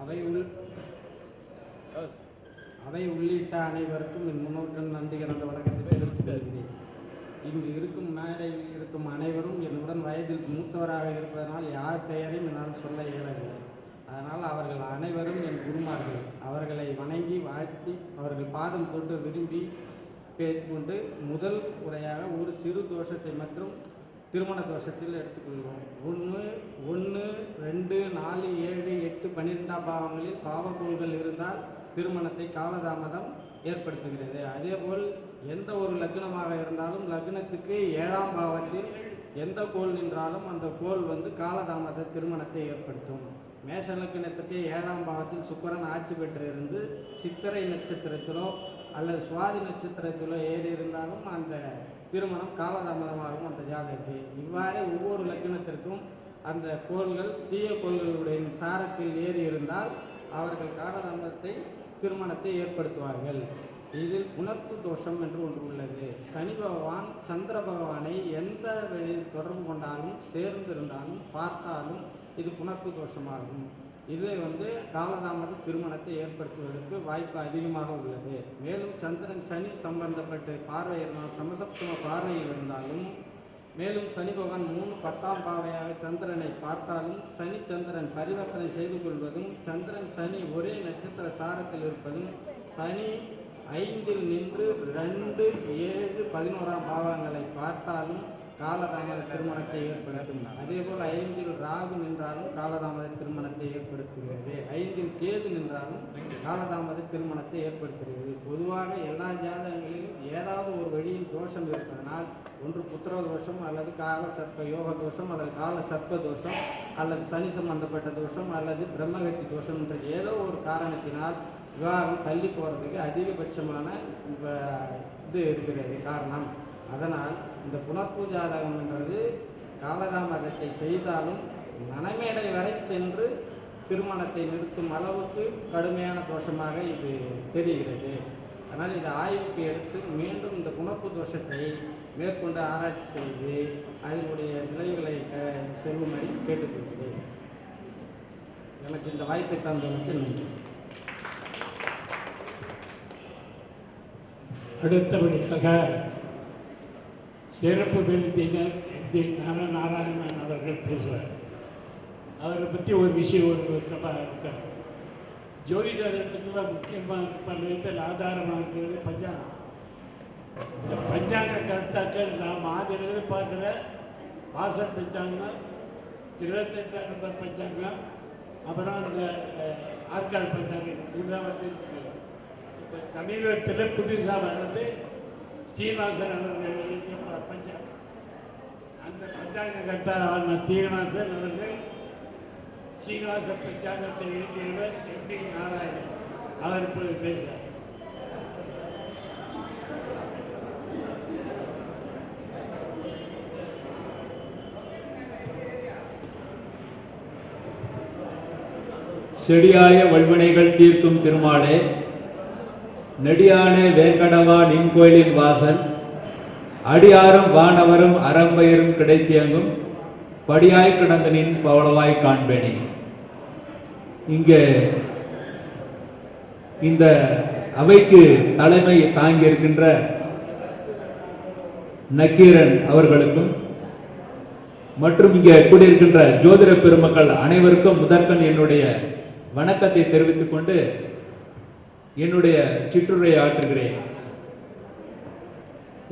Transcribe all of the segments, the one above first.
அவை உள் அவை உள்ளிட்ட அனைவருக்கும் என் முன்னோர்கள் நன்றி கிடந்த வணக்கத்தை தெரிவித்து கொள்கிறேன். இங்கு இருக்கும் மேடையில் இருக்கும் அனைவரும் என்னுடன் வயதில் மூத்தவராக இருப்பதனால் யார் பெயரையும் என்னால் சொல்ல இயலவில்லை. அதனால் அவர்கள் அனைவரும் என் குருமார்கள். அவர்களை வணங்கி வாழ்த்தி அவர்கள் பாதம் தொட்டு விரும்பி பேசிக்கொண்டு முதல் உரையாக ஒரு சிறு தோஷத்தை மற்றும் திருமண தோஷத்தில் எடுத்துக்கொள்கிறோம். ஒன்று ஒன்று ரெண்டு நாலு ஏழு எட்டு பன்னிரெண்டாம் பாவங்களில் பாவக்கோள்கள் இருந்தால் திருமணத்தை காலதாமதம் ஏற்படுத்துகிறது. அதேபோல் எந்த ஒரு லக்னமாக இருந்தாலும் லக்னத்துக்கு ஏழாம் பாவத்தில் எந்த கோள் நின்றாலும் அந்த கோள் வந்து காலதாமத திருமணத்தை ஏற்படுத்தும். மேஷ லக்னத்துக்கு ஏழாம் பாவத்தில் சுக்கரன் ஆட்சி பெற்றிருந்து சித்திரை நட்சத்திரத்திலோ அல்லது சுவாதி நட்சத்திரத்திலோ ஏறி இருந்தாலும் அந்த திருமணம் காலதாமதமாகும் அந்த ஜாதகத்தை. இவ்வாறு ஒவ்வொரு லக்கணத்திற்கும் அந்த கோள்கள் தீய கோள்களுடைய சாரத்தில் ஏறி இருந்தால் அவர்கள் காலதாமதத்தை திருமணத்தை ஏற்படுத்துவார்கள். இதில் உணர்த்து தோஷம் என்று ஒன்று உள்ளது. சனி பகவான் சந்திர பகவானை எந்த வழியில் தொடர்பு கொண்டாலும் சேர்ந்திருந்தாலும் பார்த்தாலும் இது புணர்ப்பு தோஷமாகும். இது வந்து காலதாமத திருமணத்தை ஏற்படுத்துவதற்கு வாய்ப்பு அதிகமாக உள்ளது. மேலும் சந்திரன் சனி சம்பந்தப்பட்டு பார்வை இருந்தால் சமசப்தம பார்வையில் இருந்தாலும் மேலும் சனி பகவான் மூணு பத்தாம் பாவையாக சந்திரனை பார்த்தாலும் சனி சந்திரன் பரிவர்த்தனை செய்து கொள்வதும் சந்திரன் சனி ஒரே நட்சத்திர சாரத்தில் இருப்பதும் சனி ஐந்தில் நின்று ரெண்டு ஏழு பதினோராம் பாவங்களை பார்த்தாலும் காலதாமத திருமணத்தை ஏற்படுத்தும். அதேபோல் ஐந்தில் ராகு நின்றாலும் காலதாமத திருமணத்தை ஏற்படுத்துகிறது. ஐந்தில் கேது நின்றாலும் காலதாமத திருமணத்தை ஏற்படுத்துகிறது. பொதுவாக எல்லா ஜாதகங்களிலும் ஏதாவது ஒரு வழியில் தோஷம் இருப்பதனால் ஒன்று புத்திர தோஷம் அல்லது கால சர்ப்ப யோக தோஷம் அல்லது கால சர்ப்ப தோஷம் அல்லது சனி சம்பந்தப்பட்ட தோஷம் அல்லது பிரம்மகத்தி தோஷம் என்ற ஏதோ ஒரு காரணத்தினால் விவாகம் தள்ளி போகிறதுக்கு அதிகபட்சமான இது இருக்கிறது காரணம். அதனால் இந்த புனர்ப்பு ஜாதகம்ன்றது காலதாமதத்தை செய்தாலும் மனமேடை வரை சென்று திருமணத்தை நிறுத்தும் அளவுக்கு கடுமையான தோஷமாக இது தெரிகிறது. ஆனால் இது ஆய்வுக்கு எடுத்து மீண்டும் இந்த குணப்பு தோஷத்தை மேற்கொண்டு ஆராய்ச்சி செய்து அதனுடைய விளைவுகளை அஹ், செல்லும்படி கேட்டுக்கொள்கிறேன். எனக்கு இந்த வாய்ப்பை தந்ததற்கு நன்றி. அடுத்தபடியாக சிறப்பு விருந்தினர் எம்பி நாராயணன் அவர்கள் பேசுவார். அவரை பற்றி ஒரு விஷயம் ஒரு வருஷமாக இருக்கார். ஜோதிடத்துக்குள்ள முக்கியமாக பல விதத்தில் ஆதாரமாக இருக்கிறது. பஞ்சாங்கம் இந்த பஞ்சாங்க கருத்தாக்கள் நாம் ஆதரவு பார்க்குற வாசல் பஞ்சாங்கம் இருபத்தெட்டாம் நம்பர் பஞ்சாங்கம் அப்புறம் அந்த ஆற்காடு பஞ்சாங்கம் இதெல்லாம் வந்து இருக்கு. இப்ப சமீபத்தில் புதுசாக வந்து ஸ்ரீனிவாசன் அவர்கள் அந்த பஞ்சாங்க ஆன ஸ்ரீனிவாசன் அவர்கள் ஸ்ரீனிவாச பஞ்சாங்கத்தை எழுதியவர் எம் டி நாராயணன். அவர் இப்போது பேசுகிறார். செடியாய வல்வினைகள் தீர்க்கும் திருமாலே நெடியானே வேங்கடவா நின் கோயிலின் வாசன் அடியாரும் வானவரும் அறம்பயரும் கிடைத்தியங்கும் படியாய் கிடந்தனின் பவளவாய் காண்பேனே. இங்கே இந்த அவைக்கு தலைமை தாங்கி இருக்கின்ற நக்கீரன் அவர்களுக்கும் மற்றும் இங்கே கூடியிருக்கின்ற ஜோதிட பெருமக்கள் அனைவருக்கும் முதற்கண் என்னுடைய வணக்கத்தை தெரிவித்துக் கொண்டு என்னுடைய சிற்றுரையை ஆற்றுகிறேன்.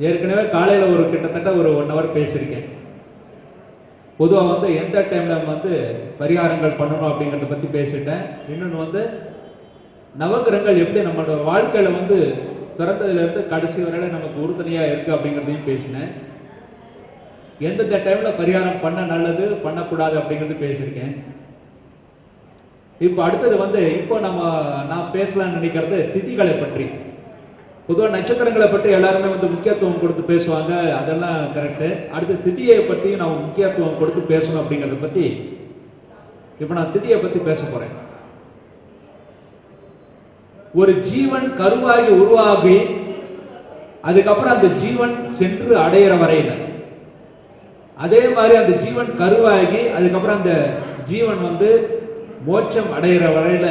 ஏற்கனவே காலையில் ஒரு கிட்டத்தட்ட ஒரு ஒன் ஹவர் பேசியிருக்கேன். பொதுவாக வந்து எந்த டைமில் வந்து பரிகாரங்கள் பண்ணணும் அப்படிங்கிறத பற்றி பேசிட்டேன். இன்னொன்று வந்து நவகிரகங்கள் எப்படி நம்மளோட வாழ்க்கையில் வந்து பிறந்ததுலேருந்து கடைசி வரையில நமக்கு உறுதுணையாக இருக்குது அப்படிங்கிறதையும் பேசினேன். எந்தெந்த டைமில் பரிகாரம் பண்ண நல்லது பண்ணக்கூடாது அப்படிங்கிறது பேசியிருக்கேன். இப்போ அடுத்தது வந்து இப்போ நம்ம நான் பேசலாம்னு நினைக்கிறது திதிகளை பற்றி. பொதுவாக நட்சத்திரங்களை பற்றி எல்லாருமே வந்து முக்கியத்துவம் கொடுத்து பேசுவாங்க. அதெல்லாம் கரெக்டு அடுத்து திதியை பற்றியும் நான் முக்கியத்துவம் கொடுத்து பேசணும் அப்படிங்கிறத பற்றி இப்போ நான் திதியை பற்றி பேச போகிறேன் ஒரு ஜீவன் கருவாகி உருவாகி அதுக்கப்புறம் அந்த ஜீவன் சென்று அடையிற வரையில. அதே மாதிரி அந்த ஜீவன் கருவாகி அதுக்கப்புறம் அந்த ஜீவன் வந்து மோட்சம் அடையிற வரையில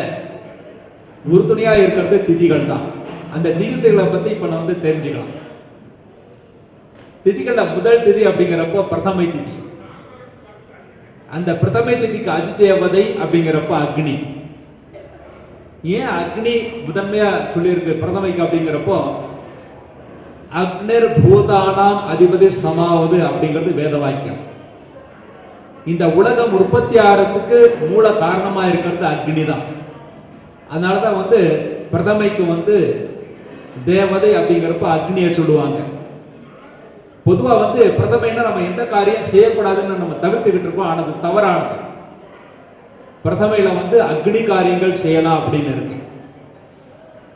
உறுதுணையாக இருக்கிறது திதிகள் தான் அந்த திதிகளை பத்தி இப்ப நான் வந்து தெரிஞ்சுக்கலாம். திதிகள்ல முதல் திதி அப்படிங்கிறப்போ பிரதமை திதி. அந்த பிரதமை திதிக்கு அதிதேவதை அப்படிங்கிறப்ப அக்னி. ஏன் அக்னி முதன்மையா சொல்லியிருக்கு பிரதமைக்கு அப்படிங்கிறப்போ அக்னர் பூதானாம் அதிபதி சமாவது அப்படிங்கிறது வேத வாக்கியம் இந்த உலகம் உற்பத்தி ஆகிறதுக்கு மூல காரணமா இருக்கிறது அக்னி தான் அதனாலதான் வந்து பிரதமைக்கு வந்து தேவதை அப்படிங்கிறப்ப அக்னியை சொல்லுவாங்க. பொதுவா வந்து பிரதமைன்னா நம்ம எந்த காரியம் செய்யக்கூடாதுன்னு நம்ம தவிர்த்துக்கிட்டு இருக்கோம். ஆனது தவறானது. பிரதமையில வந்து அக்னி காரியங்கள் செய்யலாம் அப்படின்னு இருக்கு.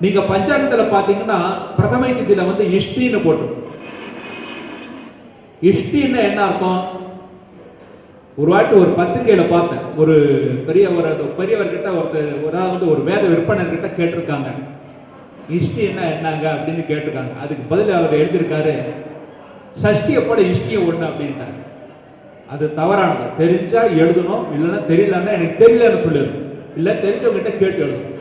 நீங்க பஞ்சாங்கத்துல பாத்தீங்கன்னா பிரதமை திதியில வந்து இஷ்டின்னு போட்டுருக்கும் இஷ்டின்னு என்ன அர்த்தம்? ஒரு வாட்டி ஒரு பத்திரிகையில பார்த்தேன். ஒரு பெரிய ஒரு பெரியவர்கிட்ட ஒருத்தர் அதாவது ஒரு வேத விற்பனர்கிட்ட கேட்டிருக்காங்க. இஷ்டி என்ன என்னங்க அப்படின்னு கேட்டிருக்காங்க. அதுக்கு பதில் அவர் எழுதியிருக்காரு சஷ்டியை போல இஷ்டியை ஒண்ணு அப்படின்ட்டாங்க அது தவறானது. தெரிஞ்சா எழுதணும் இல்லைன்னா தெரியலன்னா எனக்கு தெரியலன்னு சொல்லிடணும் இல்ல தெரிஞ்சவங்கிட்ட கேட்டு எழுதணும்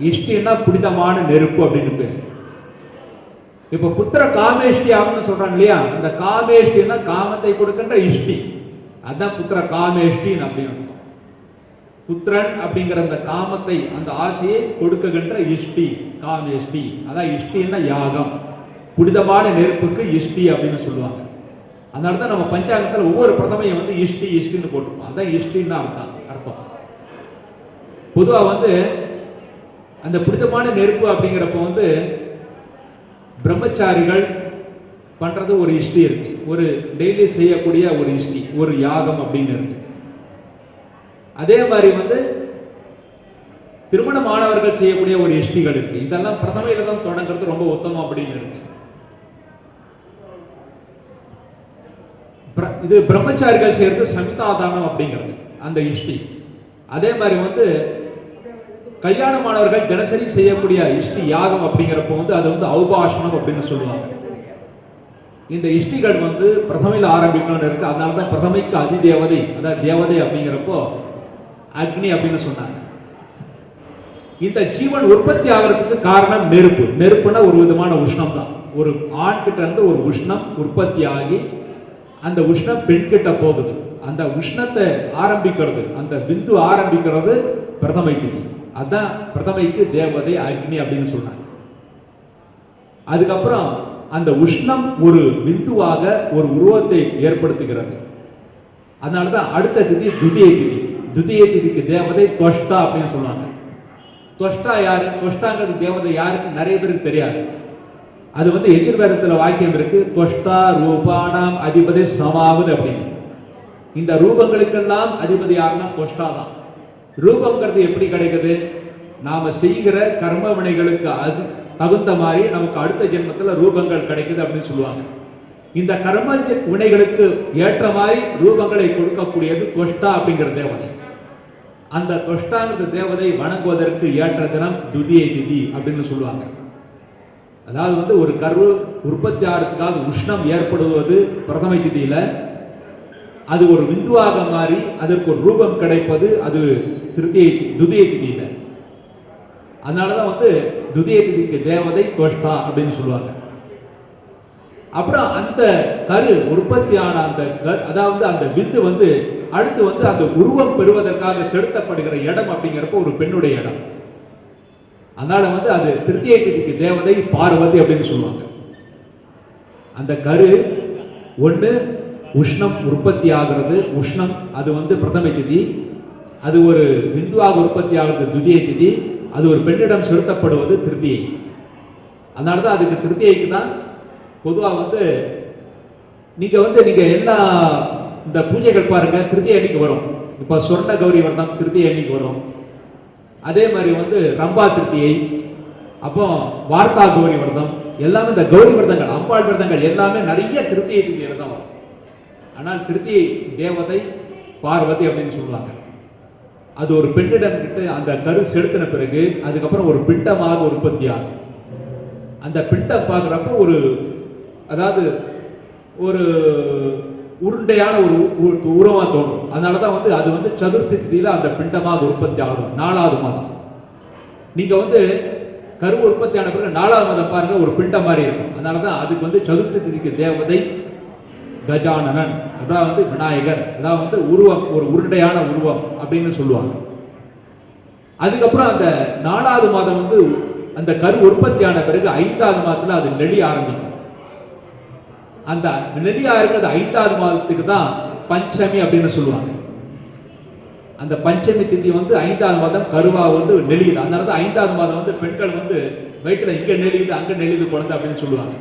இஷ்டின்னா புனிதமான நெருப்பு அப்படின்னு பேர். இப்ப புத்திர காமேஷ்டி ஆகும்னு சொல்றாங்க இல்லையா? அந்த காமேஷ்டின்னா காமத்தை கொடுக்கின்ற இஷ்டி. அதான் புத்திர காமேஷ்டின்னு அப்படின்னு. புத்திரன் அப்படிங்கிற அந்த காமத்தை அந்த ஆசையை கொடுக்குகின்ற இஷ்டி காமேஷ்டி அதான் இஷ்டின்னா யாகம். புனிதமான நெருப்புக்கு இஷ்டி அப்படின்னு சொல்லுவாங்க. அதனால தான் நம்ம பஞ்சாங்கத்தில் ஒவ்வொரு பிரதமையும் வந்து இஷ்டி இஷ்டின்னு போட்டிருப்போம். அதான் இஷ்டின்னு அர்த்தம் அர்த்தம். பொதுவாக வந்து அந்த புனிதமான நெருப்பு அப்படிங்கிறப்ப வந்து பிரம்மச்சாரிகள் பண்றது ஒரு இஷ்டி இருக்கு. ஒரு டெய்லி செய்யக்கூடிய ஒரு இஷ்டி ஒரு யாகம் அப்படின்னு இருக்கு. அதே மாதிரி வந்து திருமண மாணவர்கள் செய்யக்கூடிய ஒரு இஷ்டிகள் இருக்கு. இதெல்லாம் பிரதமையில தான் தொடங்குறது ரொம்ப உத்தமம் அப்படின்னு இருக்கு. இது பிரம்மச்சாரிகள் சேர்ந்து சமிதாதானம் அப்படிங்கிறது அந்த இஷ்டி அதே மாதிரி வந்து கல்யாணமானவர்கள் தினசரி செய்யக்கூடிய இஷ்டி யாகம் அப்படிங்கிறப்போ வந்து அது வந்து ஔபாஷணம் அப்படின்னு சொல்லுவாங்க. இந்த இஷ்டிகள் வந்து பிரதமையில் ஆரம்பிக்கணும்னு இருக்கு. அதனால தான் பிரதமைக்கு அதிதேவதை அதாவது தேவதை அப்படிங்கிறப்போ அக்னி அப்படின்னு சொன்னாங்க. இந்த ஜீவன் உற்பத்தி ஆகிறதுக்கு காரணம் நெருப்பு. நெருப்புனா ஒரு விதமான உஷ்ணம் தான். ஒரு ஆண் கிட்ட இருந்து ஒரு உஷ்ணம் உற்பத்தி ஆகி அந்த உஷ்ணம் பெண் கிட்ட போகுது. அந்த உஷ்ணத்தை ஆரம்பிக்கிறது அந்த பிந்து ஆரம்பிக்கிறது பிரதமை திதி. அதான் பிரதமைக்கு தேவதை அக்னி அப்படின்னு சொன்னாங்க. அதுக்கப்புறம் அந்த உஷ்ணம் ஒரு பிந்துவாக ஒரு உருவத்தை ஏற்படுத்துகிறது. அதனாலதான் அடுத்த திதி துதிய திதி. துதிய திதிக்கு தேவதை தொஷ்டா அப்படின்னு சொல்லுவாங்க தொஷ்டா யாரு? தொஷ்டாங்கிறது தேவதை யாருக்கு நிறைய பேருக்கு தெரியாது. அது வந்து எச்சிர்வேதத்துல வாக்கியம் இருக்கு. தொஷ்டா ரூபானாம் அதிபதி சமாவது அப்படின்னு. இந்த ரூபங்களுக்கெல்லாம் அதிபதி யாருன்னா தொஷ்டா தான். ரூபங்கிறது எப்படி கிடைக்குது? நாம செய்கிற கர்ம வினைகளுக்கு அது தகுந்த மாதிரி நமக்கு அடுத்த ஜென்மத்துல ரூபங்கள் கிடைக்குது அப்படின்னு சொல்லுவாங்க. இந்த கர்ம வினைகளுக்கு ஏற்ற மாதிரி ரூபங்களை கொடுக்கக்கூடியது தொஷ்டா அப்படிங்கிற தேவதை. அந்த தொஷ்டாங்கிற தேவதை வணங்குவதற்கு ஏற்ற தினம் துதியை திதி அப்படின்னு சொல்லுவாங்க. அதாவது வந்து ஒரு கரு உற்பத்தி ஆகிறதுக்காக உஷ்ணம் ஏற்படுவது பிரதமை திதியில அது ஒரு விந்துவாக மாறி அதற்கு ஒரு ரூபம் கிடைப்பது அது திருத்தியை துதிய திதியில. அதனாலதான் வந்து துதிய திதிக்கு தேவதை தோஷ்டா அப்படின்னு சொல்லுவாங்க. அப்புறம் அந்த கரு உற்பத்தியான அந்த அதாவது அந்த விந்து வந்து அடுத்து வந்து அந்த உருவம் பெறுவதற்காக செலுத்தப்படுகிற இடம் அப்படிங்கிறப்ப ஒரு பெண்ணுடைய இடம். அதனால வந்து அது திருத்திய திதிக்கு தேவதை பார்வதி அப்படின்னு சொல்லுவாங்க. அந்த கரு ஒன்று உஷ்ணம் உற்பத்தி ஆகிறது. உஷ்ணம் அது வந்து பிரதம திதி. அது ஒரு விந்துவாக உற்பத்தி ஆகிறது துதிய திதி. அது ஒரு பெண்ணிடம் செலுத்தப்படுவது திருத்தியை. அதனால தான் அதுக்கு திருத்தியைக்கு தான் பொதுவாக வந்து நீங்க வந்து நீங்க எல்லா இந்த பூஜைகள் பாருங்க திருத்தி அன்னைக்கு வரும். இப்ப சொர்ண கௌரி விரதம் திருத்தியை அன்னைக்கு வரும். அதே மாதிரி வந்து ரம்பா திருத்தியை அப்போ வார்த்தா கௌரி விரதம் எல்லாமே இந்த கௌரி விரதங்கள் அம்பாள் விரதங்கள் எல்லாமே நிறைய திருத்தியை திதியில தான் வரும். ஆனால் திருத்தி தேவதை பார்வதி அப்படின்னு சொல்லுவாங்க. அது ஒரு பெண்ணிடம் கிட்ட அந்த கரு செலுத்தின பிறகு அதுக்கப்புறம் ஒரு பிண்டமாக உற்பத்தி ஆகும். அந்த பிண்டம் பார்க்குறப்ப ஒரு அதாவது ஒரு உருண்டையான ஒரு உ- தோணும் தோணும் அதனாலதான் வந்து அது வந்து சதுர்த்தி திதியில் அந்த பிண்டமா அது உற்பத்தி ஆகும். நாலாவது மாதம். நீங்கள் வந்து கரு உற்பத்தியான பிறகு நாலாவது மாதம் பாருங்க ஒரு பிண்டம் மாதிரி இருக்கும். அதனால தான் அதுக்கு வந்து சதுர்த்தி திதிக்கு தேவதை கஜானனன். அதான் வந்து விநாயகர். அதான் வந்து உருவம் ஒரு உருண்டையான உருவம் அப்படின்னு சொல்லுவாங்க. அதுக்கப்புறம் அந்த நாலாவது மாதம் வந்து அந்த கரு உற்பத்தியான பிறகு ஐந்தாவது மாதத்தில் அது நெளி ஆரம்பிக்கும். அந்த நெறியா இருக்கிறது ஐந்தாவது மாதத்துக்கு தான் பஞ்சமி அப்படின்னு சொல்லுவாங்க. அந்த பஞ்சமி திதி வந்து ஐந்தாவது மாதம் கருவா வந்து நெளியுது. அதனால தான் ஐந்தாவது மாதம் வந்து பெண்கள் வந்து வயிற்றுல இங்க நெளியுது அங்க நெளியுது குழந்தை அப்படின்னு சொல்லுவாங்க.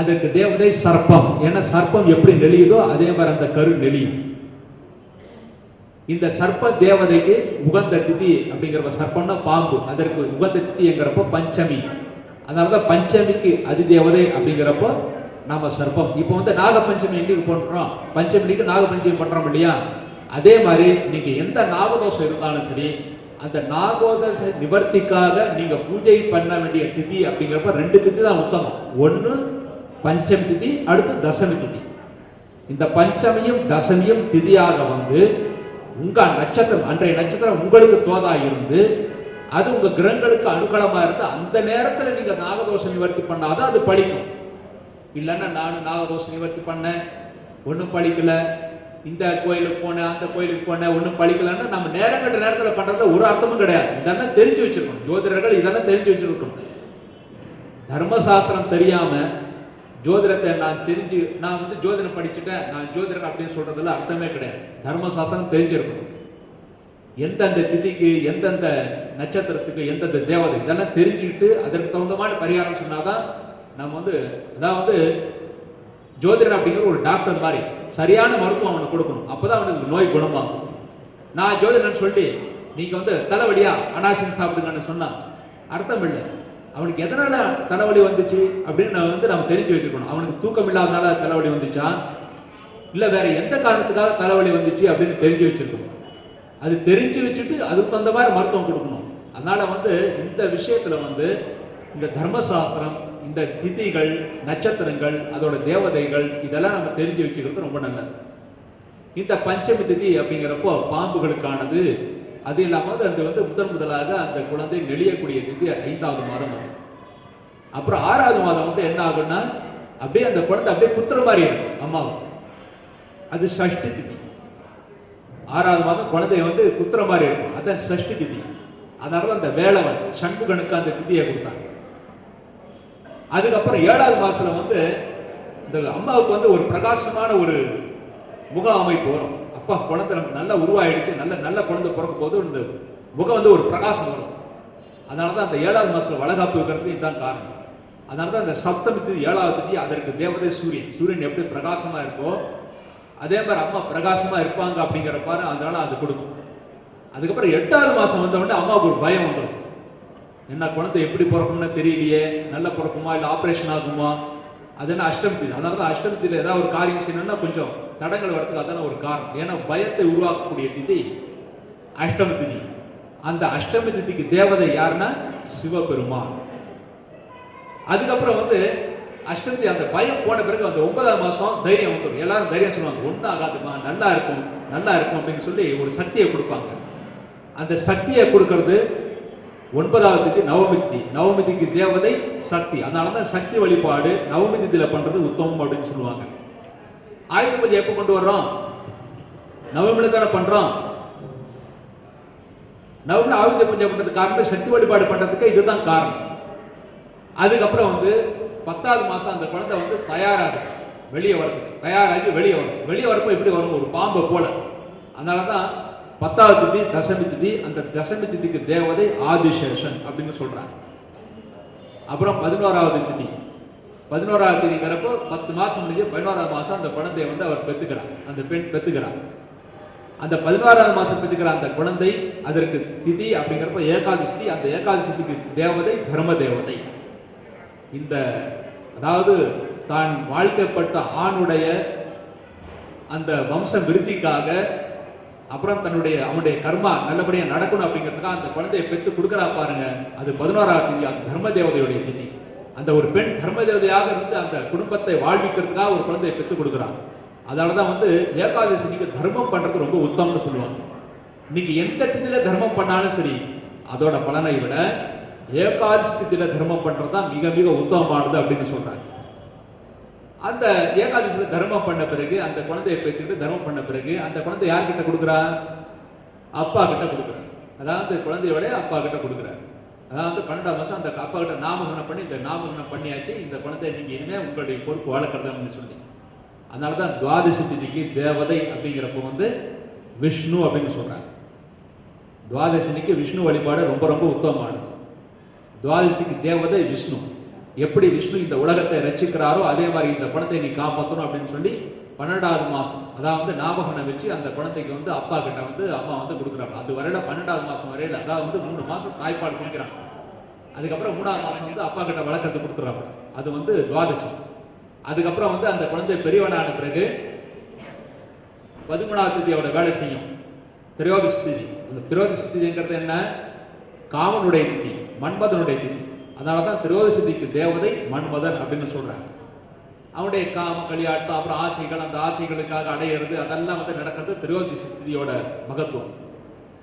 அதற்கு தேவதை சர்ப்பம். ஏன்னா சர்ப்பம் எப்படி நெளியுதோ அதே மாதிரி அந்த கரு நெளியும். இந்த சர்ப்ப தேவதைக்கு உகந்த திதி அப்படிங்கிறப்ப சர்ப்பம்னா பாம்பு. அதற்கு உகந்த திதிங்கிறப்ப பஞ்சமி. அதனாலதான் பஞ்சமிக்கு அதிதேவதை அப்படிங்கிறப்போ நாம சர்ப்பம். இப்போ வந்து நாகபஞ்சமி எங்களுக்கு பண்றோம்? பஞ்சமிக்கு நாகபஞ்சமி பண்றோம் இல்லையா? அதே மாதிரி நீங்க எந்த நாகதோஷம் இருந்தாலும் சரி அந்த நாகோதச நிவர்த்திக்காக நீங்க பூஜை பண்ண வேண்டிய திதி அப்படிங்கிறப்ப ரெண்டு திதி தான் உத்தமம். ஒன்று பஞ்சமி திதி அடுத்து தசமி திதி. இந்த பஞ்சமியும் தசமியும் திதியாக வந்து உங்க நட்சத்திரம் அன்றைய நட்சத்திரம் உங்களுக்கு தோதா இருந்து அது உங்க கிரகங்களுக்கு அனுகூலமா இருந்து அந்த நேரத்துல நீங்க நாகதோஷம் நிவர்த்தி பண்ணாதான் அது பழிக்கும். இல்லைன்னா நானும் நாகதோஷ நிவர்த்தி பண்ணேன். ஒன்றும் பழிக்கலை. இந்த கோயிலுக்கு போனேன் அந்த கோயிலுக்கு போனேன் ஒன்றும் பழிக்கலன்னா நம்ம நேரம் கட்ட நேரத்தில் பண்ணுறதுல ஒரு அர்த்தமும் கிடையாது. இதெல்லாம் தெரிஞ்சு வச்சிருக்கணும். ஜோதிடர்கள் இதெல்லாம் தெரிஞ்சு வச்சிருக்கணும். தர்மசாஸ்திரம் தெரியாம ஜோதிடத்தை நான் தெரிஞ்சு நான் வந்து ஜோதிடம் படிச்சுட்டேன். நான் ஜோதிடர் அப்படின்னு சொல்றதுல அர்த்தமே கிடையாது. தர்மசாஸ்திரம் தெரிஞ்சிருக்கணும். எந்தெந்த திதிக்கு எந்தெந்த நட்சத்திரத்துக்கு எந்தெந்த தேவதை இதெல்லாம் தெரிஞ்சுக்கிட்டு அதற்கு தகுந்த மாதிரி பரிகாரம் சொன்னாதான் நம்ம வந்து அதாவது ஜோதிடர் அப்படிங்கிற ஒரு டாக்டர் மாதிரி சரியான மருத்துவம் அவனுக்கு கொடுக்கணும். அப்பதான் அவனுக்கு நோய் குணமாகும். நான் ஜோதிடர்னு சொல்லி நீங்க வந்து தலைவலியா? அனாசின் சாப்பிடுங்கன்னு சொன்னா அர்த்தம் இல்லை. அவனுக்கு எதனால தலைவலி வந்துச்சு அப்படின்னு வந்து நம்ம தெரிஞ்சு வச்சுக்கணும். அவனுக்கு தூக்கம் இல்லாதனால தலைவலி வந்துச்சா? இல்ல வேற எந்த காரணத்துக்காக தலைவலி வந்துச்சு அப்படின்னு தெரிஞ்சு வச்சிருக்கணும் அது தெரிஞ்சு வச்சுட்டு அதுக்கு தகுந்த மாதிரி மருத்துவம் கொடுக்கணும். அதனால வந்து இந்த விஷயத்துல வந்து இந்த தர்மசாஸ்திரம் இந்த திதிகள் நட்சத்திரங்கள் அதோட தேவதைகள் இதெல்லாம் நம்ம தெரிஞ்சு வச்சுக்கிறது ரொம்ப நல்லது. இந்த பஞ்சமி திதி அப்படிங்கிறப்போ பாம்புகளுக்கானது அது இல்லாமல் அது வந்து முதன் முதலாக அந்த குழந்தை நெளியக்கூடிய திதி ஐந்தாவது மாதம் அது. அப்புறம் ஆறாவது மாதம் வந்து என்ன ஆகும்னா அப்படியே அந்த குழந்தை அப்படியே குத்துற மாதிரி இருக்கும் அம்மாவும். அது சஷ்டி திதி. ஆறாவது மாதம் குழந்தைய வந்து குத்துற மாதிரி இருக்கும் அதான் சஷ்டி திதி. அதனால அந்த வேளவன் சண்முகனுக்கு அந்த திதியை கொடுத்தாங்க அதுக்கப்புறம் ஏழாவது மாசத்துல வந்து இந்த அம்மாவுக்கு வந்து ஒரு பிரகாசமான ஒரு முக அமைப்பு வரும். அப்பா குழந்தை நமக்கு நல்லா உருவாயிடுச்சு நல்ல நல்ல குழந்தை பிறக்கும் போது இந்த முகம் வந்து ஒரு பிரகாசம் வரும். அதனால தான் அந்த ஏழாவது மாசத்துல வளகாப்பு வைக்கிறது இதுதான் காரணம். அதனால தான் அந்த சப்தமி திதி ஏழாவது திதி அதற்கு தேவதை சூரியன். சூரியன் எப்படி பிரகாசமா இருக்கோ அதே மாதிரி அம்மா பிரகாசமா இருப்பாங்க அப்படிங்கிற பாரு அதனால அது கொடுக்கும். அதுக்கப்புறம் எட்டாவது மாசம் வந்த உடனே அம்மாவுக்கு ஒரு பயம் வந்துடும் என்ன குழந்தை எப்படி பிறக்கும்னு தெரியலையே? நல்லா பிறக்குமா? இல்லை ஆப்ரேஷன் ஆகுமா? அது என்ன அஷ்டமி அதனால தான் அஷ்டமத்தியில் ஏதாவது ஒரு காரியம் செய்யணும்னா கொஞ்சம் தடங்கள் வரதுக்கு அதான ஒரு காரணம். ஏன்னா பயத்தை உருவாக்கக்கூடிய திதி அஷ்டம திதி அந்த அஷ்டமி திதிக்கு தேவதை யாருன்னா? சிவபெருமான். அதுக்கப்புறம் வந்து அஷ்டமி அந்த பயம் போன பிறகு அந்த ஒன்பதாம் மாசம் தைரியம் வந்துடும் எல்லாரும் தைரியம் சொல்லுவாங்க ஒன்றும் ஆகாதுமா நல்லா இருக்கும் நல்லா இருக்கும் அப்படின்னு சொல்லி ஒரு சக்தியை கொடுப்பாங்க. அந்த சக்தியை கொடுக்கறது ஒன்பதாவது திதி நவமி திதி. நவமி தேவதை சக்தி. அதனால தான் சக்தி வழிபாடு நவமி திதியில பண்றது உத்தமம் அப்படின்னு சொல்லுவாங்க. ஆயுத பூஜை எப்போ கொண்டு வர்றோம்? நவமியில தானே பண்றோம். நவமி ஆயுத பூஜை பண்றதுக்கு காரணம் சக்தி வழிபாடு பண்றதுக்கு இதுதான் காரணம். அதுக்கப்புறம் வந்து பத்தாவது மாசம் அந்த குழந்தை வந்து தயாராகுது. வெளியே வரதுக்கு தயாராகி வெளியே வரும். வெளியே வரப்போ எப்படி வரும். ஒரு பாம்பை போல. அதனால தான் பத்தாவது திதி தசமி திதி அந்த தசமி திதிக்கு தேவதை ஆதிசேஷன் அப்படின்னு சொல்றாங்க. அப்புறம் பதினோராவது திதி. பதினோராவது திதிங்கிறப்போ பத்து மாசம் முடிஞ்சு பதினோராவது மாசம் அந்த குழந்தைய வந்து அவர் பெற்றுக்கிறார். அந்த பெண் பெற்றுக்கிறார். அந்த பதினாறாவது மாசம் பெற்றுக்கிற அந்த குழந்தை அதற்கு திதி அப்படிங்கிறப்ப ஏகாதசி அந்த ஏகாதசிக்கு தேவதை தர்ம தேவதை. இந்த அதாவது தான் வாழ்க்கைப்பட்ட ஆணுடைய அந்த வம்ச விருத்திக்காக அப்புறம் தன்னுடைய அவனுடைய கர்மா நல்லபடியா நடக்கணும் அப்படிங்கிறதுக்காக அந்த குழந்தையை பெற்று கொடுக்குறா பாருங்க. அது பதினோராவது திதி அந்த தர்ம தேவதையுடைய திதி. அந்த ஒரு பெண் தர்ம தேவதையாக இருந்து அந்த குடும்பத்தை வாழ்விக்கிறதுக்காக ஒரு குழந்தையை பெற்று கொடுக்குறான் அதனாலதான் வந்து ஏகாதசி நீங்க தர்மம் பண்றது ரொம்ப உத்தம்னு சொல்லுவாங்க. நீங்க எந்த திதியில தர்மம் பண்ணாலும் சரி அதோட பலனை விட ஏகாதசி திதியில தர்மம் பண்றது தான் மிக மிக உத்தமமானது அப்படின்னு சொல்றாங்க. அந்த ஏகாதசியில தர்மம் பண்ண பிறகு அந்த குழந்தையை பெற்றுக்கிட்டு தர்மம் பண்ண பிறகு அந்த குழந்தை யார்கிட்ட கொடுக்குறா? அப்பா கிட்ட கொடுக்குறா. அதாவது குழந்தையோட அப்பா கிட்ட கொடுக்குறாரு அதாவது பன்னெண்டாம் மாசம் அந்த அப்பா கிட்ட நாமகரணம் பண்ணி இந்த நாமகரணம் பண்ணியாச்சு இந்த குழந்தை நீங்க இனிமே உங்களுடைய பொறுப்பு வளர்க்கறதுன்னு சொல்லி அதனால தான் துவாதசி திதிக்கு தேவதை அப்படிங்கிறப்ப வந்து விஷ்ணு அப்படின்னு சொல்றாங்க. துவாதசினிக்கு விஷ்ணு வழிபாடு ரொம்ப ரொம்ப உத்தமமானது. துவாதசிக்கு தேவதை விஷ்ணு. எப்படி விஷ்ணு இந்த உலகத்தை ரசிக்கிறாரோ அதே மாதிரி இந்த குணத்தை நீ காப்பாற்றணும் அப்படின்னு சொல்லி பன்னெண்டாவது மாசம் அதாவது ஞாபகம் வச்சு அந்த குழந்தைக்கு வந்து அப்பா கிட்ட வந்து அம்மா வந்து கொடுக்குறாங்க. அது வரையில பன்னெண்டாவது மாசம் வரையில அதாவது வந்து மூணு மாசம் தாய்ப்பால் குடிக்கிறாங்க. அதுக்கப்புறம் மூணாவது மாசம் வந்து அப்பா கிட்ட வளர்க்கறது கொடுக்குறாங்க. அது வந்து துவாதசி. அதுக்கப்புறம் வந்து அந்த குழந்தை பெரியவனான பிறகு பதிமூணாவது தேதியோட வேலை செய்யும். திரையோதசி அந்த திரையோதசி என்ன? காமனுடைய திதி மன்மதனுடைய திதி. அதனால தான் திரையோதசி தேவதை மன்மதன் அப்படின்னு சொல்றாங்க. அவனுடைய காம களியாட்டம் அப்புறம் ஆசைகள் அந்த ஆசைகளுக்காக அடையிறது அதெல்லாம் வந்து நடக்கிறது திரையோதசி மகத்துவம்.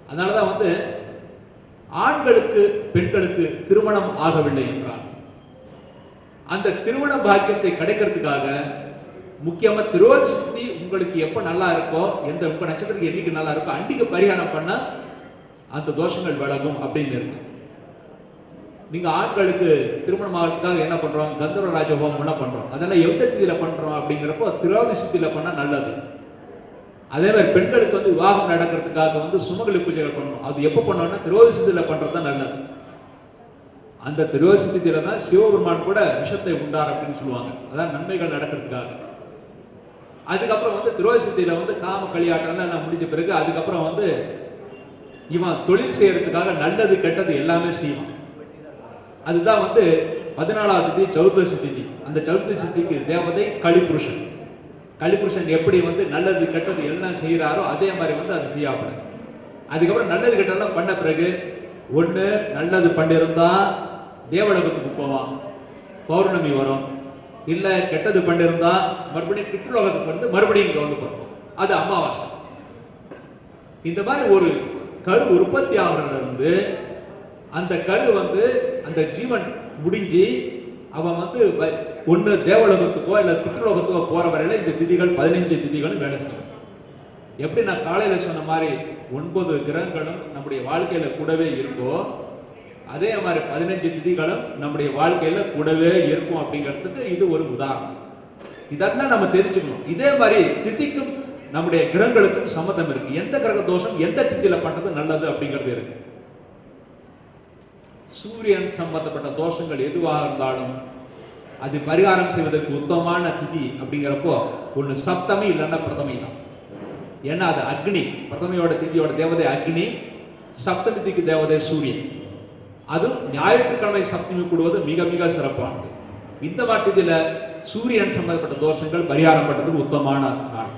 அதனால தான் வந்து ஆண்களுக்கு பெண்களுக்கு திருமணம் ஆகவில்லை என்றார் அந்த திருமண பாக்கியத்தை கிடைக்கிறதுக்காக முக்கியமா திருவோதசி உங்களுக்கு எப்ப நல்லா இருக்கோ எந்த உங்க நட்சத்திரத்துக்கு என்னைக்கு நல்லா இருக்கோ அன்றைக்கு பரிகாரம் பண்ணா அந்த தோஷங்கள் விலகும் அப்படின்னு இருக்கு நீங்க ஆண்களுக்கு திருமணம் ஆகிறதுக்காக என்ன பண்றோம்? கந்தர்வ ராஜஹோமம் எல்லாம் பண்றோம். அதெல்லாம் எந்த திதியில பண்றோம் அப்படிங்கிறப்போ திரோதசி பண்ணா நல்லது. அதே மாதிரி பெண்களுக்கு வந்து விவாகம் நடக்கிறதுக்காக வந்து சுமங்கலி பூஜைகள் பண்ணணும். அது எப்ப பண்ணோம்னா திரோதிசத்தில திதியில பண்றது தான் நல்லது. அந்த திரோதிசத்தில தான் சிவபெருமான் கூட விஷத்தை உண்டார் அப்படின்னு சொல்லுவாங்க. அதான் நன்மைகள் நடக்கிறதுக்காக. அதுக்கப்புறம் வந்து திரோதிசத்தில வந்து காம களியாட்டம் எல்லாம் முடிஞ்ச பிறகு அதுக்கப்புறம் வந்து இவன் தொழில் செய்யறதுக்காக நல்லது கெட்டது எல்லாமே செய்வான். அதுதான் வந்து பதினாலாவது திதி சௌர்தசி திதி அந்த சௌர்தசி திதிக்கு தேவதை கலிபுருஷன். கலிபுருஷன் எப்படி வந்து நல்லது கெட்டது எல்லாம் செய்கிறாரோ அதே மாதிரி வந்து அது செய்யாப்பட அதுக்கப்புறம் நல்லது கெட்டதெல்லாம் பண்ண பிறகு ஒன்று நல்லது பண்ணிருந்தா தேவலோகத்துக்கு போவான். பௌர்ணமி வரும். இல்லை கெட்டது பண்ணிருந்தா மறுபடியும் பித்ருலோகத்துக்கு வந்து மறுபடியும் இங்கே வந்து பார்ப்போம். அது அமாவாசை. இந்த மாதிரி ஒரு கரு உற்பத்தி ஆகிறதுல இருந்து அந்த கரு வந்து அந்த ஜீவன் முடிஞ்சு அவன் வந்து வ- தேவலோகத்துக்கோ இல்ல பித்ருலோகத்துக்கோ போற வரையில இந்த திதிகள் பதினைஞ்சு திதிகளும் வேலை செய்யும். எப்படி நான் காலையில சொன்ன மாதிரி ஒன்பது கிரகங்களும் நம்முடைய வாழ்க்கையில கூடவே இருக்கோ அதே மாதிரி பதினஞ்சு திதிகளும் நம்முடைய வாழ்க்கையில கூடவே இருக்கும் அப்படிங்கிறதுக்கு இது ஒரு உதாரணம். இதெல்லாம் நம்ம தெரிஞ்சுக்கணும். இதே மாதிரி திதிக்கும் நம்முடைய கிரகங்களுக்கும் சம்மந்தம் இருக்கு. எந்த கிரக தோஷம் எந்த திதியில பண்றது நல்லது அப்படிங்கிறது இருக்கு. சூரியன் சம்பந்தப்பட்ட தோஷங்கள் எதுவாக இருந்தாலும் அது பரிகாரம் செய்வதற்கு உத்தமமான திதி அப்படிங்கிறப்போ ஒன்று சப்தமி இல்லைன்னா பிரதமை தான் ஏன்னா அது அக்னி பிரதமையோட திதியோட தேவதை அக்னி சப்தமி திக்கு தேவதை சூரியன். அதுவும் ஞாயிற்றுக்கிழமை சப்தமி கூடுவது மிக மிக சிறப்பானது. இந்த வாட்டியத்துல சூரியன் சம்பந்தப்பட்ட தோஷங்கள் பரிகாரம் பண்றதுக்கு உத்தமமான நாள்.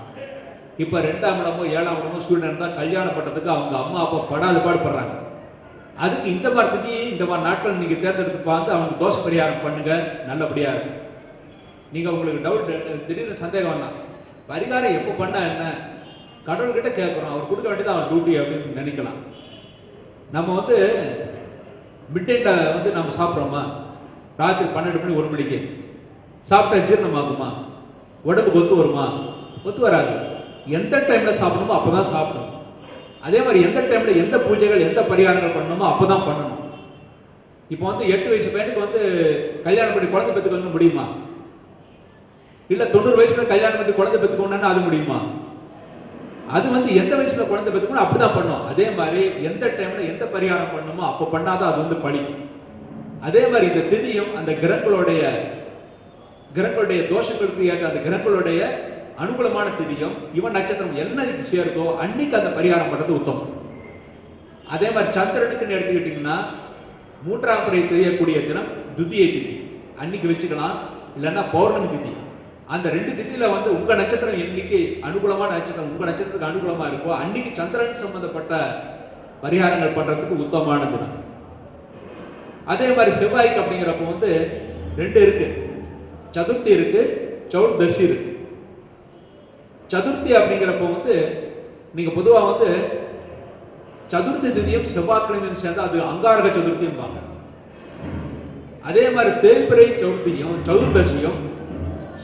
இப்போ ரெண்டாம் இடமோ ஏழாம் இடமோ சூரியன் இருந்தால் கல்யாணம் பண்ணுறதுக்கு அவங்க அம்மா அப்பா படாது பாடுபடுறாங்க அதுக்கு இந்த மாதிரி பற்றி இந்த மாதிரி நாட்கள் நீங்க தேர்ந்தெடுத்து பார்த்து அவனுக்கு தோஷ பரிகாரம் பண்ணுங்க நல்லபடியா இருக்கும். நீங்க உங்களுக்கு டவுட் திடீர்னு சந்தேகம் வேணாம் பரிகாரம் எப்போ பண்ணா என்ன? கடவுள்கிட்ட கேட்குறோம். அவர் கொடுக்க வேண்டியது அவர் டியூட்டி அப்படின்னு நினைக்கலாம். நம்ம வந்து மிட் வந்து நம்ம சாப்பிட்றோமா? ராத்திரி பன்னெண்டு மணி ஒரு மணிக்கு. சாப்பிட்டா ஜீரணமாகுமா? உடம்புக்கு ஒத்து வருமா? ஒத்து வராது. எந்த டைம்ல சாப்பிடணுமோ அப்பதான் சாப்பிடணும். அதே மாதிரி எந்த டைம்ல எந்த பூஜைகள் எந்த பரிகாரங்கள் பண்ணணுமோ அப்பதான் பண்ணணும். இப்போ வந்து எட்டு வயசு பையனுக்கு வந்து கல்யாணம் பண்ணி குழந்தை பெற்றுக்கணும் முடியுமா? இல்ல தொண்ணூறு வயசுல கல்யாணம் பண்ணி குழந்தை பெற்றுக்கொண்டா அது முடியுமா? அது வந்து எந்த வயசுல குழந்தை பெற்றுக்கணும் அப்படிதான் பண்ணும். அதே மாதிரி எந்த டைம்ல எந்த பரிகாரம் பண்ணணுமோ அப்ப பண்ணாதான் அது வந்து பழிக்கும் அதே மாதிரி இந்த திதியும் அந்த கிரகங்களுடைய கிரகங்களுடைய தோஷங்களுக்கு ஏற்ற அந்த கிரகங்களுடைய அனுகூலமான திதியும் இவன் நட்சத்திரம் என்னதுக்கு சேருதோ அன்னைக்கு அந்த பரிகாரம் பண்றது உத்தமம். அதே மாதிரி சந்திரனுக்குன்னு எடுத்துக்கிட்டீங்கன்னா மூன்றாம் முறை தெரியக்கூடிய தினம் துதியை திதி. அன்னைக்கு வச்சுக்கலாம் இல்லைன்னா பௌர்ணமி திதி. அந்த ரெண்டு திதியில வந்து உங்க நட்சத்திரம் என்னைக்கு அனுகூலமான நட்சத்திரம் உங்க நட்சத்திரத்துக்கு அனுகூலமா இருக்கோ அன்னைக்கு சந்திரன் சம்பந்தப்பட்ட பரிகாரங்கள் பண்றதுக்கு உத்தமமான தினம். அதே மாதிரி செவ்வாய்க்கு அப்படிங்கிறப்ப வந்து ரெண்டு இருக்கு. சதுர்த்தி இருக்கு சௌர்தசி இருக்கு. சதுர்த்தி அப்படிங்கிறப்போ வந்து நீங்க பொதுவா வந்து சதுர்த்தி திதியும் செவ்வாய்க்கிழமையும் சேர்ந்து அது அங்காரக சதுர்த்தியும் அதே மாதிரி தேய்பிரை சதுர்த்தியும் சதுர்தசியும்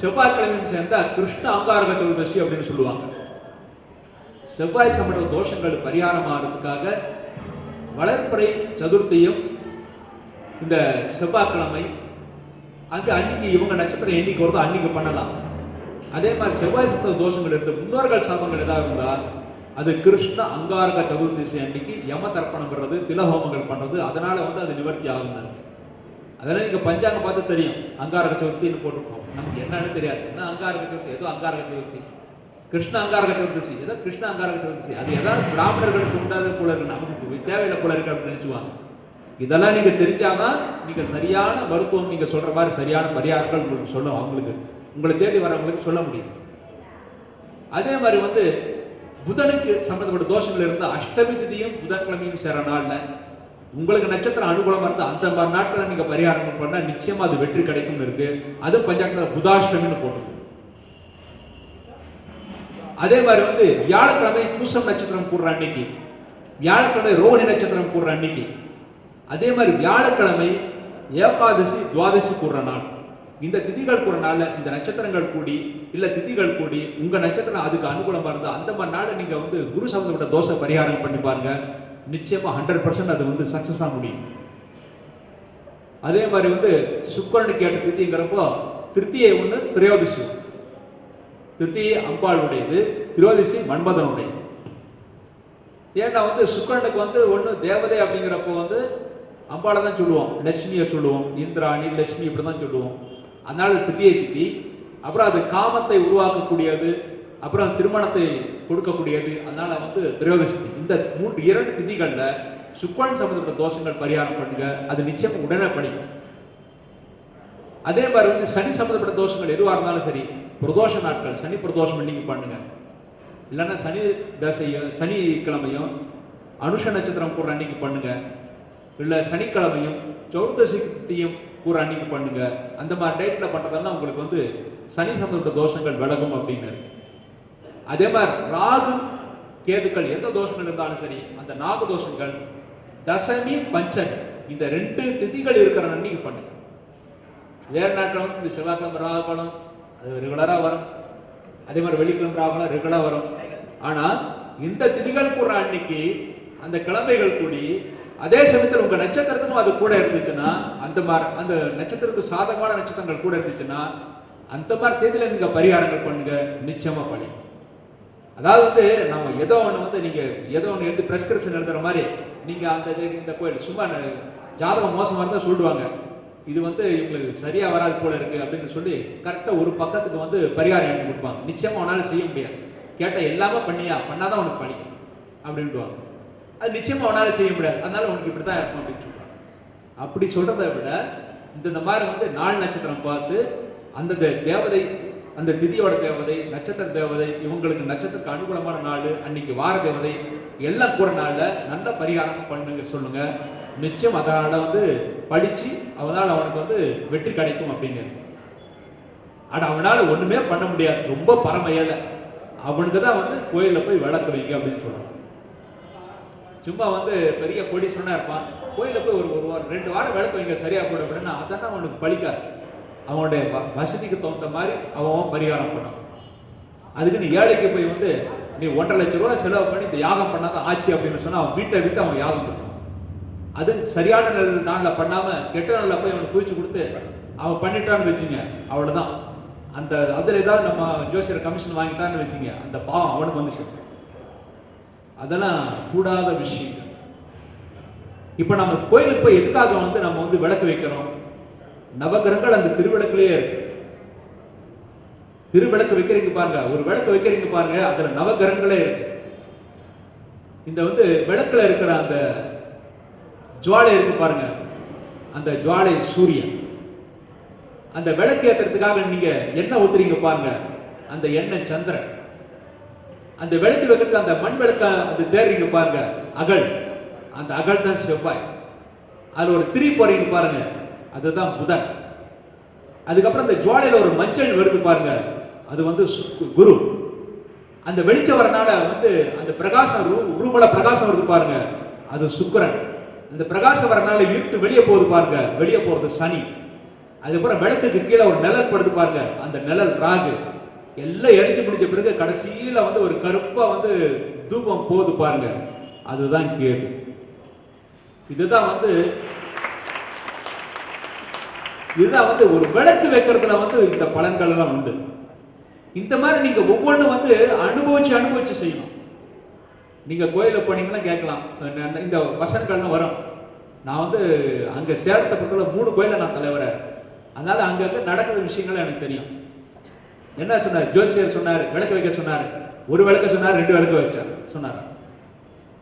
செவ்வாய்க்கிழமையும் சேர்ந்தா கிருஷ்ண அங்காரக சதுர்தசி அப்படின்னு சொல்லுவாங்க. செவ்வாய் சம்பந்த தோஷங்கள் பரிகாரமாகிறதுக்காக வளர்ப்பறை சதுர்த்தியும் இந்த செவ்வாய்க்கிழமை அது அன்னைக்கு இவங்க நட்சத்திரம் எண்ணிக்கை வருதோ அன்னைக்கு பண்ணலாம். அதே மாதிரி செவ்வாய் சம்பந்த தோஷங்கள் எடுத்து முன்னோர்கள் சாபங்கள் ஏதாவது இருந்தா அது கிருஷ்ண அங்காரக சதுர்த்திசி அன்னைக்கு யம தர்ப்பணம் பண்றது திலஹோமங்கள் பண்றது அதனால வந்து அது நிவர்த்தி ஆகும் அதெல்லாம் நீங்க பஞ்சாங்கம் பார்த்து தெரியும். அங்காரக சதுர்த்தின்னு போட்டிருப்போம். நமக்கு என்னன்னு தெரியாது. என்ன அங்காரக சதுர்த்தி? ஏதோ அங்காரக சதுர்த்தி. கிருஷ்ண அங்காரக சதுர்தசி ஏதோ கிருஷ்ண அங்காரக சதுர்த்தி அது ஏதாவது பிராமணர்களுக்கு உண்டாத போல இருக்கு நமக்கு தேவையில்லை போல இருக்கு அப்படின்னு நினைச்சுவாங்க. இதெல்லாம் நீங்க தெரிஞ்சாதான் நீங்க சரியான மருத்துவம் நீங்க சொல்ற மாதிரி சரியான பரிகாரங்கள் உங்களுக்கு அவங்களுக்கு. உங்களை தேடி வரவங்களுக்கு சொல்ல முடியும். அதே மாதிரி வந்து புதனுக்கு சம்பந்தப்பட்ட தோஷங்கள் இருந்தால் அஷ்டமி திதியும் புதன்கிழமையும் சேர நாள்ல உங்களுக்கு நட்சத்திரம் அனுகூலமா இருந்தா அந்த மாதிரி நாட்களை நீங்க பரிகாரம் பண்ணா நிச்சயமா அது வெற்றி கிடைக்கும்னு இருக்கு. அது பஞ்சாங்கத்தில் புதாஷ்டமின்னு போட்டு அதே மாதிரி வந்து வியாழக்கிழமை பூசம் நட்சத்திரம் கூடுற அன்னைக்கு வியாழக்கிழமை ரோஹிணி நட்சத்திரம் கூடுற அன்னைக்கு அதே மாதிரி வியாழக்கிழமை ஏகாதசி துவாதசி கூடுற நாள். இந்த திதிகள் கூட நாள்ல இந்த நட்சத்திரங்கள் கூடி இல்ல திதிகள் கூடி உங்க நட்சத்திரம் அதுக்கு அனுகூலமா இருந்தா அந்த மாதிரி நாளில் நீங்க வந்து குரு சம்பந்தப்பட்ட தோஷ பரிகாரம் பண்ணி பாருங்க. நிச்சயமா ஹண்ட்ரட் பர்சன்ட் அது வந்து சக்சஸ் ஆக முடியும். அதே மாதிரி வந்து சுக்கரனுக்கு ஏற்ற திதிங்கிறப்போ திருத்தியை ஒண்ணு திரையோதிசி. திருத்தியை அம்பாளுடையது திரோதிசி மன்மதனுடையது. ஏன்னா வந்து சுக்கரனுக்கு வந்து ஒண்ணு தேவதை அப்படிங்கிறப்போ வந்து அம்பாளை தான் சொல்லுவோம் லட்சுமியை சொல்லுவோம் இந்திராணி லட்சுமி இப்படி தான் சொல்லுவோம். அதனால திருத்தியை திட்டி அப்புறம் அது காமத்தை உருவாக்கக்கூடியது அப்புறம் திருமணத்தை கொடுக்கக்கூடியது அதனால வந்து திரையோதசி இந்த மூன்று இரண்டு திதிகள்ல சுக்வான் சம்பந்தப்பட்ட தோஷங்கள் பரிகாரம் பண்ணுங்க அது நிச்சயம் உடனே படிக்கும் அதே மாதிரி வந்து சனி சம்பந்தப்பட்ட தோஷங்கள் எதுவாக இருந்தாலும் சரி பிரதோஷ நாட்கள் சனி பிரதோஷம் இன்னைக்கு பண்ணுங்க. இல்லைன்னா சனி தசையும் சனிக்கிழமையும் அனுஷ நட்சத்திரம் கூட அன்னைக்கு பண்ணுங்க. இல்லை சனிக்கிழமையும் சௌர்தசியும் கூற அன்னைக்கு பண்ணுங்க. அந்த மாதிரி டேட்ல பண்றதெல்லாம் உங்களுக்கு வந்து சனி சம்பந்தப்பட்ட தோஷங்கள் விலகும் அப்படின்னு. அதே மாதிரி ராகு கேதுக்கள் எந்த தோஷங்கள் இருந்தாலும் சரி அந்த நாக தோஷங்கள் தசமி பஞ்சமி இந்த ரெண்டு திதிகள் இருக்கிற அன்னைக்கு பண்ணுங்க. வேறு நாட்டில் வந்து இந்த செவ்வாய்க்கிழமை ராகுகாலம் அது ரெகுலராக வரும். அதே மாதிரி வெள்ளிக்கிழமை ராகுலாம் ரெகுலராக வரும். ஆனால் இந்த திதிகள் கூட அன்னைக்கு அந்த கிழமைகள் கூடி அதே சமயத்தில் உங்க நட்சத்திரத்துக்கும் அது கூட இருந்துச்சுன்னா அந்த மாதிரி அந்த நட்சத்திரத்துக்கு சாதகமான நட்சத்திரங்கள் கூட இருந்துச்சுன்னா அந்த மாதிரி தேதியில நீங்க பரிகாரங்கள் பண்ணுங்க நிச்சயமா பண்ணி அதாவது வந்து நம்ம ஏதோ ஒன்று வந்து நீங்க ஏதோ ஒன்று எழுதி பிரெஸ்கிரிப்ஷன் எழுதுற மாதிரி நீங்க அந்த இது- இந்த கோயில் சும்மா ஜாதகம் மோசமா இருந்தால் சொல்லிடுவாங்க இது வந்து இவங்களுக்கு சரியா வராது போல இருக்கு அப்படின்னு சொல்லி கரெக்டா ஒரு பக்கத்துக்கு வந்து பரிகாரம் எழுதி கொடுப்பாங்க. நிச்சயமா உன்னால செய்ய முடியாது. கேட்டால் எல்லாமே பண்ணியா? பண்ணாதான் உனக்கு பணி அப்படின்ட்டுவாங்க அது நிச்சயமா அவனால செய்ய முடியாது. அதனால உனக்கு இப்படித்தான் இருக்கும் அப்படின்னு சொல்றாங்க. அப்படி சொல்றதை விட இந்த இந்த மாதிரி வந்து நாள் நட்சத்திரம் பார்த்து அந்த தேவதை அந்த திதியோட தேவதை நட்சத்திர தேவதை இவங்களுக்கு நட்சத்திரத்துக்கு அனுகூலமான நாள் அன்னைக்கு வார தேவதை எல்லாம் கூட நாள்ல நல்ல பரிகாரம் பண்ணுங்க சொல்லுங்க. நிச்சயம் அதனால வந்து படிச்சு அவனால அவனுக்கு வந்து வெற்றி கிடைக்கும் அப்படிங்கிறது. ஆனா அவனால ஒண்ணுமே பண்ண முடியாது. ரொம்ப பரம அவனுக்கு தான் வந்து கோயிலில் போய் விளக்கு வைங்க அப்படின்னு சொல்றான் சும்மா வந்து பெரிய கோடீஸ்வரனா இருப்பான். கோயிலில் போய் ஒரு ஒரு வாரம் ரெண்டு வாரம் விளக்கு வைங்க சரியா போட அப்படின்னா அதெல்லாம் அவனுக்கு பழிக்காது. அவனுடைய வசதிக்கு தகுந்த மாதிரி அவன் அவன் பரிகாரம் பண்ணான் அதுக்கு நீ ஏழைக்கு போய் வந்து நீ ஒன்றரை லட்ச ரூபா செலவு பண்ணி இந்த யாகம் பண்ணாதான் ஆச்சு அப்படின்னு சொன்னா அவன் வீட்டை விட்டு அவன் யாகம் பண்ணுவான். அது சரியான நேர- நாளில் பண்ணாம கெட்ட நாளில் போய் அவனுக்கு குவிச்சு கொடுத்து அவன் பண்ணிட்டான்னு வச்சுங்க அவ்வளவுதான். அந்த அதுல ஏதாவது நம்ம ஜோசியர் கமிஷன் வாங்கிட்டான்னு வச்சுங்க அந்த பாவம் அவனுக்கு வந்துச்சு. அதெல்லாம் கூடாத விஷயம் இப்ப நம்ம கோயிலுக்கு போய் எதுக்காக வந்து நம்ம வந்து விளக்கு வைக்கிறோம்? நவகிரகங்கள் அந்த திருவிளக்குலயே இருக்கு. திருவிளக்கு வைக்கிறீங்க பாருங்க. ஒரு விளக்கு வைக்கிறீங்க பாருங்க. அதுல நவகிரகங்களே இருக்கு. இந்த வந்து விளக்குல இருக்கிற அந்த ஜுவாலை இருக்கு பாருங்க. அந்த ஜுவாலை சூரியன். அந்த விளக்கு ஏத்துறதுக்காக நீங்க எண்ணெய் ஊத்துறீங்க பாருங்க. அந்த எண்ணெய் சந்திரன். அந்த விளக்கு வைக்கிறதுக்கு அந்த மண் விளக்க அது தேர்றீங்க பாருங்க அகல் அந்த அகல் தான் செவ்வாய். அதுல ஒரு திரி போறீங்க பாருங்க அதுதான் புதன். அதுக்கப்புறம் இந்த ஜுவாலையில ஒரு மஞ்சள் வருது பாருங்க அது வந்து சு- குரு. அந்த வெளிச்சம் வரனால வந்து அந்த பிரகாசம் ரூ ரூமல பிரகாசம் வருது பாருங்க அது சுக்கரன். அந்த பிரகாசம் வரனால இருட்டு வெளியே போகுது பாருங்க வெளியே போறது சனி. அதுக்கப்புறம் விளக்குக்கு கீழே ஒரு நிழல் படுது பாருங்க அந்த நிழல் ராகு. எல்லாம் எரிஞ்சு முடிஞ்ச பிறகு கடைசியில வந்து ஒரு கருப்பா வந்து தூபம் போகுது பாருங்க. அதுதான் கேது. இதுதான் வந்து இதுதான் வந்து ஒரு விளக்கு வைக்கிறதுல வந்து இந்த பலன்கள் எல்லாம் உண்டு. இந்த மாதிரி நீங்க ஒவ்வொன்றும் வந்து அனுபவிச்சு அனுபவிச்சு செய்யணும். நீங்க கோயிலில் போனீங்கன்னா கேட்கலாம். இந்த வசன்கள்னு வரும். நான் வந்து அங்க சேலத்தை பொறுத்தவரை மூணு கோயில நான் தலைவர அதனால அங்கங்க நடக்கிற விஷயங்கள் எனக்கு தெரியும். என்ன சொன்னார்? ஜோசியர் சொன்னார் விளக்கு வைக்க சொன்னார். ஒரு விளக்கு சொன்னார் ரெண்டு விளக்கு வச்சார் சொன்னார்.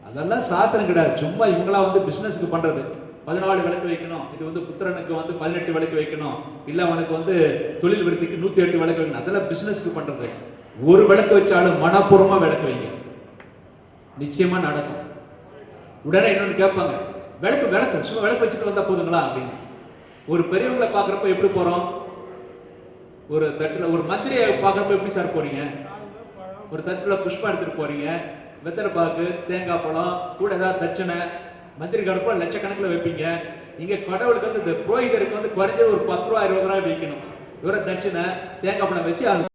அதெல்லாம் சாஸ்திரம் கிடையாது. சும்மா இவங்களா வந்து பிசினஸ்க்கு பண்றது. பதினாலு விளக்கு வைக்கணும். இது வந்து புத்திரனுக்கு வந்து பதினெட்டு விளக்கு வைக்கணும். இல்ல அவனுக்கு வந்து தொழில் விருத்திக்கு நூத்தி எட்டு விளக்கு வைக்கணும். அதெல்லாம் பிசினஸ்க்கு பண்றது. ஒரு விளக்கு வச்சாலும் மனப்பூர்வமா விளக்கு வைங்க. நிச்சயமா நடக்கும். உடனே இன்னொன்னு கேட்பாங்க. விளக்கு விளக்கு சும்மா விளக்கு வச்சுட்டு வந்தா போதுங்களா அப்படின்னு. ஒரு பெரியவங்களை பாக்குறப்ப எப்படி போறோம்? ஒரு தட்டுல ஒரு மந்திரியை பார்க்கறப்ப எப்படி சார் போறீங்க? ஒரு தட்டுல புஷ்பம் எடுத்துட்டு போறீங்க. வெத்தலை பாக்கு தேங்காய் பழம் கூட ஏதாவது தட்சணை மந்திரி கடுப்பா லட்சக்கணக்கில் வைப்பீங்க. இங்க கடவுளுக்கு வந்து இந்த புரோகிதருக்கு வந்து குறைஞ்சது ஒரு பத்து ரூபா இருபது ரூபாய் வைக்கணும். இவரை தட்சணை தேங்காய் பழம் வச்சு அது